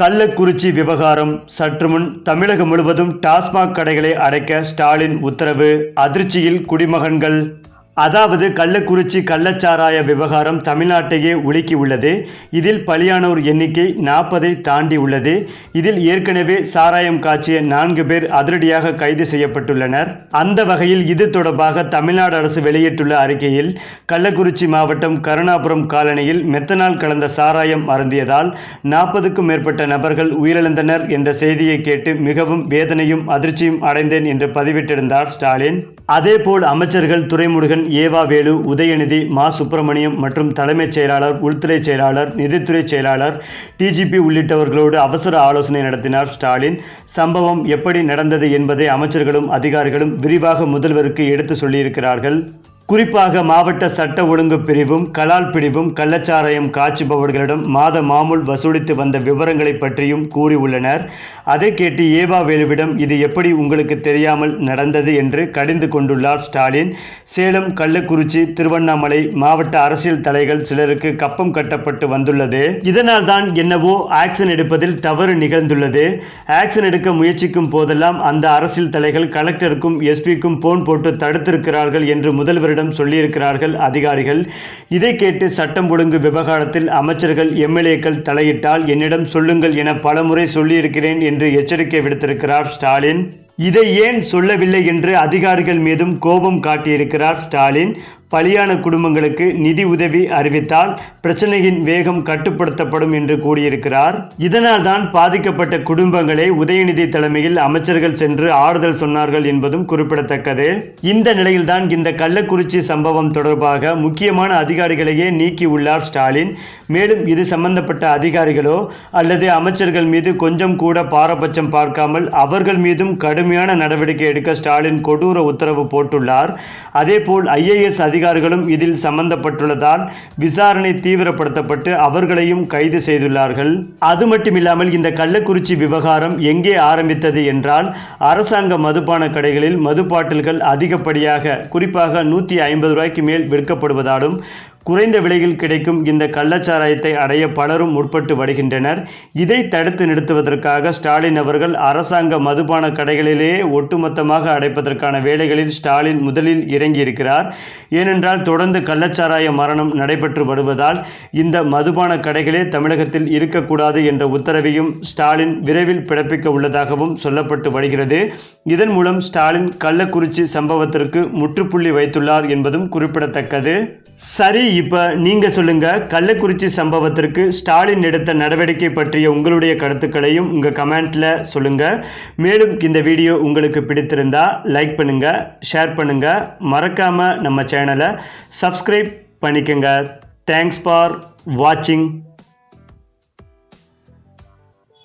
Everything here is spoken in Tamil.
கள்ளக்குறிச்சி விவகாரம் சற்று முன் தமிழகம் முழுவதும் டாஸ்மாக் கடைகளை அடைக்க ஸ்டாலின் உத்தரவு அதிர்ச்சியில் குடிமகன்கள் அதாவது கள்ளக்குறிச்சி கள்ளச்சாராய விவகாரம் தமிழ்நாட்டையே உலுக்கி உள்ளது. இதில் பலியானோர் எண்ணிக்கை நாற்பதை தாண்டி உள்ளது. இதில் ஏற்கனவே சாராயம் காய்ச்சிய நான்கு பேர் அதிரடியாக கைது செய்யப்பட்டுள்ளனர். அந்த வகையில் இது தொடர்பாக தமிழ்நாடு அரசு வெளியிட்டுள்ள அறிக்கையில் கள்ளக்குறிச்சி மாவட்டம் கருணாபுரம் காலனியில் மெத்தனால் கலந்த சாராயம் அருந்தியதால் நாற்பதுக்கும் மேற்பட்ட நபர்கள் உயிரிழந்தனர் என்ற செய்தியை கேட்டு மிகவும் வேதனையும் அதிர்ச்சியும் அடைந்தேன் என்று பதிவிட்டிருந்தார் ஸ்டாலின். அதேபோல் அமைச்சர்கள் துரைமுருகன் ஏவா வேலு உதயநிதி மா. சுப்பிரமணியம் மற்றும் தலைமைச் செயலாளர் உள்துறை செயலாளர் நிதித்துறை செயலாளர் டிஜிபி உள்ளிட்டவர்களோடு அவசர ஆலோசனை நடத்தினார் ஸ்டாலின். சம்பவம் எப்படி நடந்தது என்பதை அமைச்சர்களும் அதிகாரிகளும் விரிவாக முதல்வருக்கு எடுத்து சொல்லியிருக்கிறார்கள். குறிப்பாக மாவட்ட சட்ட ஒழுங்கு பிரிவும் கலால் பிரிவும் கள்ளச்சாராயம் காய்ச்சுபவர்களிடம் மாத மாமூல் வசூலித்து வந்த விவரங்களை பற்றியும் கூறியுள்ளனர். அதை கேட்டு ஏவா வேலுவிடம் இது எப்படி உங்களுக்கு தெரியாமல் நடந்தது? என்று கடிந்து கொண்டுள்ளார் ஸ்டாலின். சேலம் கள்ளக்குறிச்சி திருவண்ணாமலை மாவட்ட அரசியல் தலைகள் சிலருக்கு கப்பம் கட்டப்பட்டு வந்துள்ளது. இதனால் தான் என்னவோ ஆக்ஷன் எடுப்பதில் தவறு நிகழ்ந்துள்ளது. ஆக்ஷன் எடுக்க முயற்சிக்கும் போதெல்லாம் அந்த அரசியல் தலைகள் கலெக்டருக்கும் எஸ்பிக்கும் போன் போட்டு தடுத்திருக்கிறார்கள் என்று முதல்வரிடம் சொல்லியிருக்கிறார்கள் அதிகாரிகள். இதை கேட்டு சட்டம் ஒழுங்கு விவகாரத்தில் அமைச்சர்கள் எம்எல்ஏக்கள் தலையிட்டால் என்னிடம் சொல்லுங்கள் என பலமுறை சொல்லியிருக்கிறேன் என்று எச்சரிக்கை விடுத்திருக்கிறார் ஸ்டாலின். இதை ஏன் சொல்லவில்லை என்று அதிகாரிகள் மீதும் கோபம் காட்டியிருக்கிறார் ஸ்டாலின். பலியான குடும்பங்களுக்கு நிதி உதவி அறிவித்தால் பிரச்சனையின் வேகம் கட்டுப்படுத்தப்படும் என்று கூறியிருக்கிறார். இதனால் தான் பாதிக்கப்பட்ட குடும்பங்களை உதயநிதி தலைமையில் அமைச்சர்கள் சென்று ஆறுதல் சொன்னார்கள் என்பதும் குறிப்பிடத்தக்கது. இந்த நிலையில்தான் இந்த கள்ளக்குறிச்சி சம்பவம் தொடர்பாக முக்கியமான அதிகாரிகளையே நீக்கியுள்ளார் ஸ்டாலின். மேலும் இது சம்பந்தப்பட்ட அதிகாரிகளோ அல்லது அமைச்சர்கள் மீது கொஞ்சம் கூட பாரபட்சம் பார்க்காமல் அவர்கள் மீதும் கடுமையான நடவடிக்கை எடுக்க ஸ்டாலின் கொடூர உத்தரவு போட்டுள்ளார். அதேபோல் ஐஏஎஸ் அதிகாரிகளும் இதில் சம்பந்தப்பட்டுள்ளதால் விசாரணை தீவிரப்படுத்தப்பட்டு அவர்களையும் கைது செய்துள்ளார்கள். அது மட்டுமில்லாமல் இந்த கள்ளக்குறிச்சி விவகாரம் எங்கே ஆரம்பித்தது என்றால் அரசாங்க மதுபான கடைகளில் மதுபாட்டில்கள் அதிகப்படியாக குறிப்பாக நூற்றி ஐம்பது ரூபாய்க்கு மேல் விற்கப்படுவதாலும் குறைந்த விலையில் கிடைக்கும் இந்த கள்ளச்சாராயத்தை அடைய பலரும் முற்பட்டு வருகின்றனர். இதை தடுத்து நிறுத்துவதற்காக ஸ்டாலின் அவர்கள் அரசாங்க மதுபான கடைகளிலேயே ஒட்டுமொத்தமாக அடைப்பதற்கான வேலைகளில் ஸ்டாலின் முதலில் இறங்கியிருக்கிறார். ஏனென்றால் தொடர்ந்து கள்ளச்சாராய மரணம் நடைபெற்று வருவதால் இந்த மதுபான கடைகளே தமிழகத்தில் இருக்கக்கூடாது என்ற உத்தரவையும் ஸ்டாலின் விரைவில் பிறப்பிக்க உள்ளதாகவும் சொல்லப்பட்டு வருகிறது. இதன் மூலம் ஸ்டாலின் கள்ளக்குறிச்சி சம்பவத்திற்கு முற்றுப்புள்ளி வைத்துள்ளார் என்பதும் குறிப்பிடத்தக்கது. சரி இப்போ நீங்கள் சொல்லுங்கள் கள்ளக்குறிச்சி சம்பவத்திற்கு ஸ்டாலின் எடுத்த நடவடிக்கை பற்றிய உங்களுடைய கருத்துக்களையும் உங்கள் கமெண்ட்டில் சொல்லுங்கள் மேலும் இந்த வீடியோ உங்களுக்கு பிடித்திருந்தா லைக் பண்ணுங்கள் ஷேர் பண்ணுங்கள் மறக்காமல் நம்ம சேனலை சப்ஸ்கிரைப் பண்ணிக்கோங்க. தேங்க்ஸ் ஃபார் வாட்சிங்